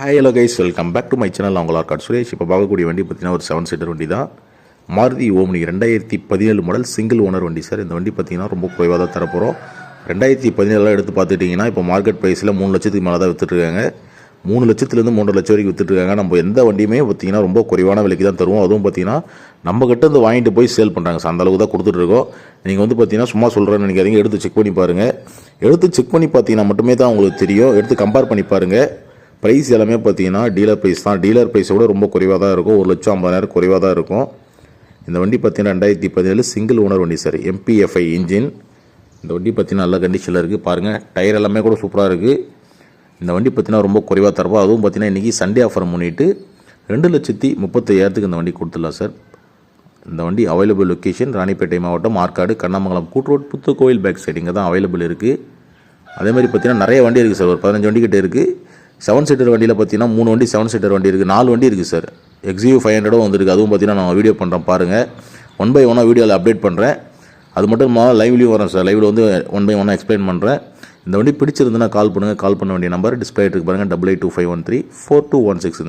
Hi hello guys welcome back to my channel உங்களா card Suresh. இப்போ பார்க்கக்கூடிய வண்டி பார்த்தீங்கன்னா ஒரு செவன் சீட்டர் வண்டி தான். மாருதி ஓம்னி ரெண்டாயிரத்தி பதினேழு மாடல் சிங்கிள் ஓனர் வண்டி சார் இந்த வண்டி பார்த்தீங்கன்னா ரொம்ப குறைவாக தான் தரப்போகிறோம் ரெண்டாயிரத்தி பதினேழுலாம் எடுத்து பார்த்துட்டிங்கன்னா இப்போ மார்க்கெட் ப்ரைஸில் மூணு லட்சத்துக்கு மேலே தான் விற்றுட்ருக்காங்க மூணு லட்சத்துலேருந்து மூன்றரை லட்சம் வரைக்கும் விற்றுட்ருக்காங்க நம்ம எந்த வண்டியுமே பார்த்தீங்கன்னா ரொம்ப குறைவான விலைக்கு தான் தருவோம். அதுவும் பார்த்தீங்கன்னா நம்ம வந்து வாங்கிட்டு போய் சேல் பண்ணுறாங்க சார் அந்த அளவுக்கு தான் கொடுத்துட்ருக்கோம் நீங்கள் வந்து பார்த்தீங்கன்னா சும்மா சொல்கிறேன்னு நினைக்காதீங்க. எடுத்து செக் பண்ணி பாருங்கள் எடுத்து செக் பண்ணி பார்த்தீங்கன்னா மட்டுமே தான் உங்களுக்கு தெரியும். எடுத்து கம்பேர் பண்ணி பாருங்கள் ப்ரைஸ் எல்லாமே பார்த்தீங்கன்னா டீலர் ப்ரைஸ் தான். டீலர் ப்ரைஸை விட ரொம்ப குறைவாக தான் இருக்கும். ஒரு லட்சம் ஐம்பதாயிரம் குறைவாக தான் இருக்கும். இந்த வண்டி பார்த்தீங்கன்னா ரெண்டாயிரத்தி பதினேழு சிங்கிள் ஓனர் வண்டி சார் எம்பிஎஃப்ஐ இன்ஜின் இந்த வண்டி பார்த்தீங்கன்னா நல்ல கண்டிஷனில் இருக்குது பாருங்கள் டயர் எல்லாமே கூட சூப்பராக இருக்குது இந்த வண்டி பார்த்தீங்கன்னா ரொம்ப குறைவாக தரப்போம் அதுவும் பார்த்தீங்கன்னா இன்றைக்கி சண்டே ஆஃபர் முன்னிட்டு ரெண்டு லட்சத்தி முப்பத்தையாயிரத்துக்கு இந்த வண்டி கொடுத்துடலாம் சார் இந்த வண்டி அவைலபிள் லொக்கேஷன் ராணிப்பேட்டை மாவட்டம் ஆற்காடு கண்ணமங்கலம் கூட்ரோட் புத்துக்கோவில் பேக் சைடு இங்கே தான் அவைலபிள் இருக்குது அதே மாதிரி பார்த்தீங்கன்னா நிறைய வண்டி இருக்குது சார் ஒரு பதினஞ்சு வண்டி இருக்குது செவன் சீட்டர் வண்டியில் பார்த்தீங்கன்னா மூணு வண்டி செவன் சீட்டர் வண்டி இருக்குது நாலு வண்டி இருக்குது சார் எக்ஸியூ ஃபைவ் ஹண்ட்ரடும் வந்திருக்கு. அதுவும் பார்த்தீங்கன்னா நான் வீடியோ பண்ணுறேன் பாருங்கள் ஒன் பை ஒன்னாக வீடியோவில் அப்டேட் பண்ணுறேன் அது மட்டும் இல்லாமல் லைவ்லேயும் வரேன் சார் லைவில் வந்து ஒன் பை ஒன்னாக எக்ஸ்பிளைன் பண்ணுறேன் இந்த வண்டி பிடிச்சிருந்துன்னா கால் பண்ணுங்கள் கால் பண்ண வேண்டிய நம்பர் டிஸ்பிளே இருக்கு பாருங்கள் double eight two five one three four two one six